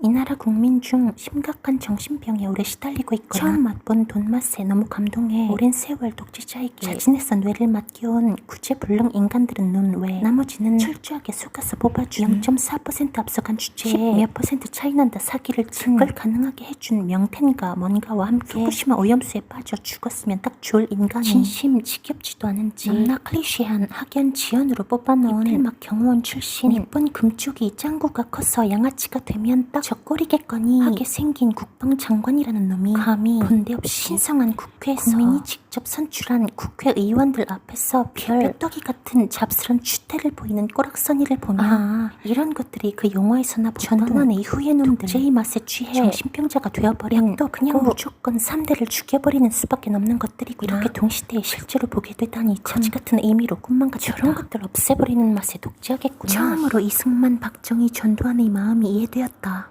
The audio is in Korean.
이 나라 국민 중 심각한 정신병에 오래 시달리고 있거나 처음 맛본 돈맛에 너무 감동해. 오랜 세월 독재자에게 자진해서 뇌를 맡겨온 구제불능 인간들은 눈외 나머지는 철저하게 속아서 뽑아준 0.4% 앞서간 주제에 몇 퍼센트 차이 난다 사기를 친 그걸 가능하게 해준 명텐과 뭔가와 함께 후쿠시마 오염수에 빠져 죽었으면 딱 좋을 인간이 진심 지겹지도 않은지 넘나 클리시한 학연 지연으로 뽑아놓은 이필막 경호원 출신 이쁜 금쪽이 짱구가 커서 양아치가 되면 딱 적꼬리겠거니 하게 생긴 국방장관이라는 놈이 감히 군대 없이 신성한 국회에서 국민이 직접 선출한 국회의원들 앞에서 별 뼈떡이 같은 잡스런 추태를 보이는 꼬락서니를 보면 아, 이런 것들이 그 영화에서나 보던 전두환의 이후의 놈들 독재의 맛에 취해 정신병자가 되어버린 또 그냥 무조건 3대를 죽여버리는 수밖에 없는 것들이구나. 이렇게 동시대에 실제로 보게 되다니 차지 같은 의미로 꿈만 같다 저런 것들 없애버리는 맛에 독재하겠구나. 처음으로 이승만 박정희 전두환의 마음이 이해되었다